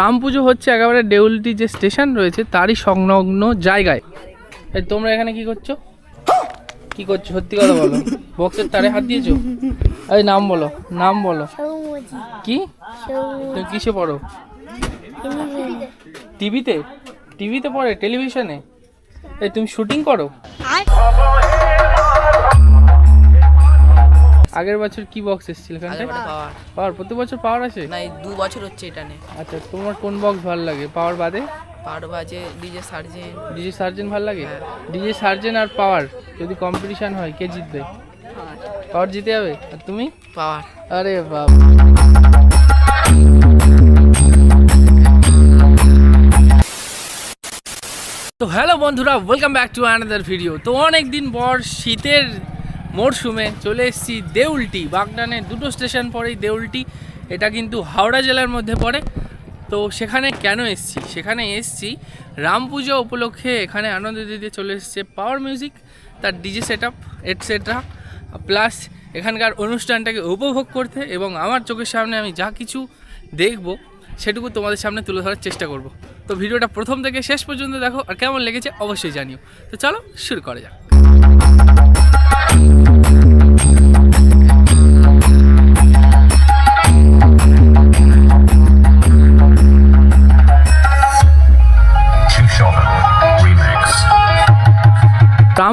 রাম পুজো হচ্ছে একেবারে দেউলটি যে স্টেশন রয়েছে তারই সংলগ্ন জায়গায়। এই তোমরা এখানে কি করছ? কি করছ? সত্যি কথা বলো। বক্সের তারে হাত দিয়েছ? এই নাম বলো নাম বলো। কি? তুমি কিসে পড়ো? টিভিতে। টিভিতে? পড়ে? টেলিভিশনে? এই তুমি শুটিং করো? আগের বছর কি বক্স এসেছিল এখানটায়? পাওয়ার। পাওয়ার প্রতি বছর পাওয়ার আছে? না এই দু বছর হচ্ছে এটা নে আচ্ছা তোমার কোন বক্স ভালো লাগে? পাওয়ার বাদে? পাওয়ার বাজে ডিজে সার্জেন। ডিজে সার্জেন ভালো লাগে? হ্যাঁ। ডিজে সার্জেন আর পাওয়ার যদি কম্পিটিশন হয় কে জিতবে? পাওয়ার জিতে যাবে? আর তুমি? পাওয়ার। আরে বাপ তো হ্যালো বন্ধুরা welcome back to another video তো অনেক দিন পর শীতের মরশুমে চলে এসেছি দেউলটি। বাগনানে দুটো স্টেশন পরেই দেউলটি। এটা কিন্তু হাওড়া জেলার মধ্যে পড়ে। তো সেখানে কেন এসছি? সেখানে এসেছি রাম পুজো উপলক্ষে এখানে আনন্দ দিতে চলে এসেছে পাওয়ার মিউজিক তার DJ set up etcetera plus এখানকার অনুষ্ঠানটাকে উপভোগ করতে এবং আমার চোখের সামনে আমি যা কিছু দেখব সেটুকু তোমাদের সামনে তুলে ধরার চেষ্টা করব। তো ভিডিওটা প্রথম থেকে শেষ পর্যন্ত দেখো, আর কেমন লেগেছে অবশ্যই জানিও। তো চলো শুরু করা যাক।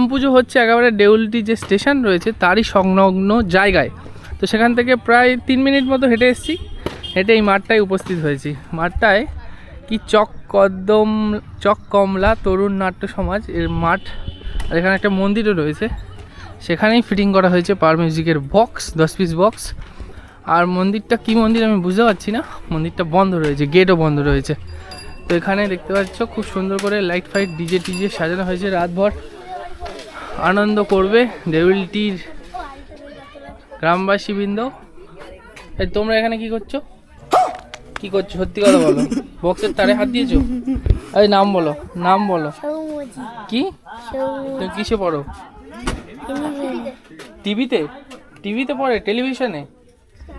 রাম পুজো হচ্ছে একেবারে দেউলটি যে স্টেশন রয়েছে, তারই সংলগ্ন জায়গায়। তো সেখান থেকে প্রায় তিন মিনিট মতো হেঁটে এসেছি, হেঁটে এই মাঠটায় উপস্থিত হয়েছি। মাঠটায় কি চক কদম, চক কমলা তরুণ নাট্য সমাজ এর মাঠ, আর এখানে একটা মন্দিরও রয়েছে। সেখানেই ফিটিং করা হয়েছে পার মিউজিকের বক্স, দশ পিস বক্স। আর মন্দিরটা কি মন্দির আমি বুঝতে পারছি না, মন্দিরটা বন্ধ রয়েছে, গেটও বন্ধ রয়েছে। তো এখানে দেখতে পাচ্ছ, খুব সুন্দর করে লাইট ফাইট ডিজে টিজে সাজানো হয়েছে রাতভর। আনন্দ করবে দেউলটির গ্রামবাসী বৃন্দ এই তোমরা এখানে কি করছ? কি করছ? সত্যি কথা বলো। বক্সের তারে হাত দিয়েছ? এই নাম বলো নাম বলো। কি? তুমি কিসে পড়ো? টিভিতে? টিভিতে পড়ে? টেলিভিশনে?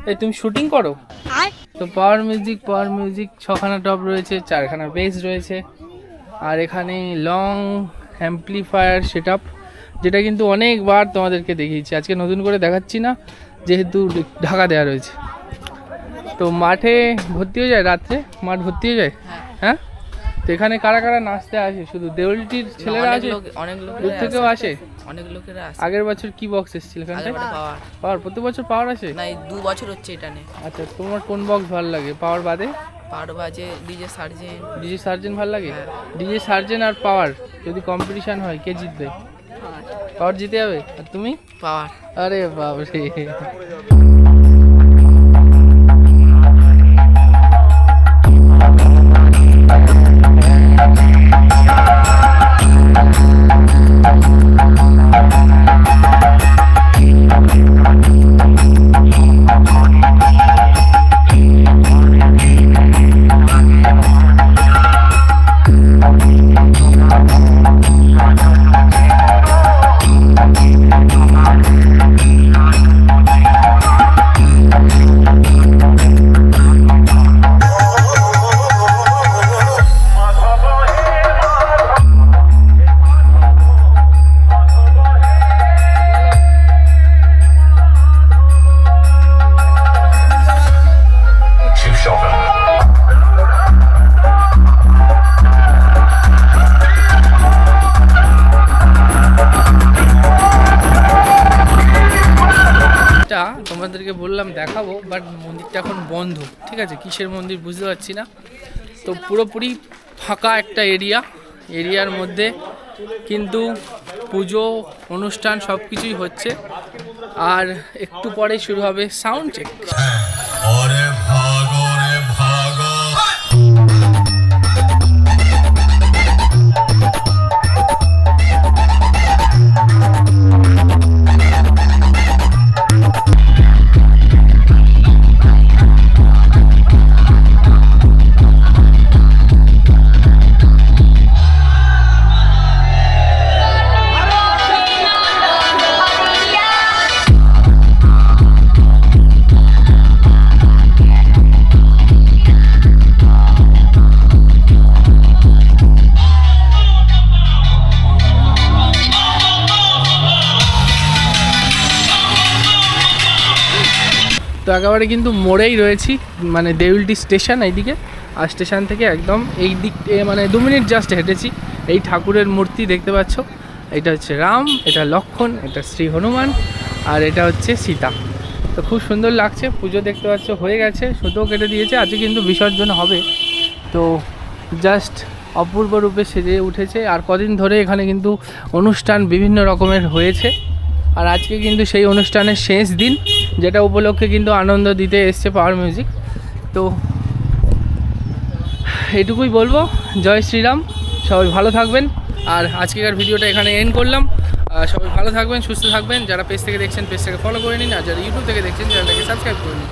এই তুমি শুটিং করো? তো পাওয়ার মিউজিক পাওয়ার মিউজিক ছখানা টপ রয়েছে চারখানা বেস রয়েছে। আর এখানে লং অ্যাম্পলিফায়ার সেট যেটা কিন্তু অনেকবার তোমাদেরকে দেখিয়েছি। আজকে নতুন করে দেখাচ্ছি না যেহেতু ঢাকা দেওয়া রয়েছে। তো মাঠে ভর্তি হয়ে যায় রাত্রে? মাঠ ভর্তি হয়ে যায়? হ্যাঁ। তো এখানে কারা কারা নাচতে আসে? শুধু দেউলটির ছেলেরা অনেক আসে? লোক দূর থেকেও আসে। অনেক লোকেরা আসে। আগের বছর কি বক্স এসেছিল এখানটায়? পাওয়ার পাওয়ার প্রতি বছর পাওয়ার আছে না এই দু বছর হচ্ছে এটা নে আচ্ছা তোমার কোন বক্স ভালো লাগে? পাওয়ার বাদে? পার বাজে ডিজে সার্জেন ডিজে সার্জেন ভালো লাগে? হ্যাঁ। ডিজে সার্জেন আর পাওয়ার যদি কম্পিটিশন হয় কে জিতবে? পাওয়ার জিতে যাবে? আর তুমি? পাওয়ার। আরে বাবরে তোমাদেরকে বললাম দেখাবো বাট মন্দিরটা এখন বন্ধ। ঠিক আছে? কিসের মন্দির বুঝতে পারছি না। তো পুরোপুরি ফাঁকা একটা এরিয়া এরিয়ার মধ্যে কিন্তু পুজো, অনুষ্ঠান সব কিছুই হচ্ছে। আর একটু পরে শুরু হবে সাউন্ড চেক তো একেবারে কিন্তু মোড়েই রয়েছি মানে দেউলটি স্টেশন এইদিকে। আর স্টেশন থেকে একদম এই দিক মানে দু মিনিট জাস্ট হেঁটেছি। এই ঠাকুরের মূর্তি দেখতে পাচ্ছ। এটা হচ্ছে রাম, এটা লক্ষণ, এটা শ্রী হনুমান, আর এটা হচ্ছে সীতা। তো খুব সুন্দর লাগছে, পুজো দেখতে পাচ্ছ, হয়ে গেছে, সুতোও কেটে দিয়েছে, আজকে কিন্তু বিসর্জন হবে। তো জাস্ট অপূর্ব রূপে সেজে উঠেছে, আর কদিন ধরে এখানে কিন্তু অনুষ্ঠান বিভিন্ন রকমের হয়েছে। আর আজকে কিন্তু সেই অনুষ্ঠানের শেষ দিন যেটা উপলক্ষে কিন্তু আনন্দ দিতে এসছে পাওয়ার মিউজিক তো এটুকুই বলব। জয় শ্রীরাম। সবাই ভালো থাকবেন। আর আজকেকার ভিডিওটা এখানে এন্ড করলাম। সবাই ভালো থাকবেন, সুস্থ থাকবেন। যারা পেজ থেকে দেখছেন পেজটাকে ফলো করে নিন। আর যারা ইউটিউব থেকে দেখছেন চ্যানেলটাকে সাবস্ক্রাইব করে নিন।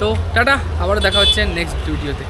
তো টাটা। আবারও দেখা হচ্ছে নেক্সট ভিডিওতে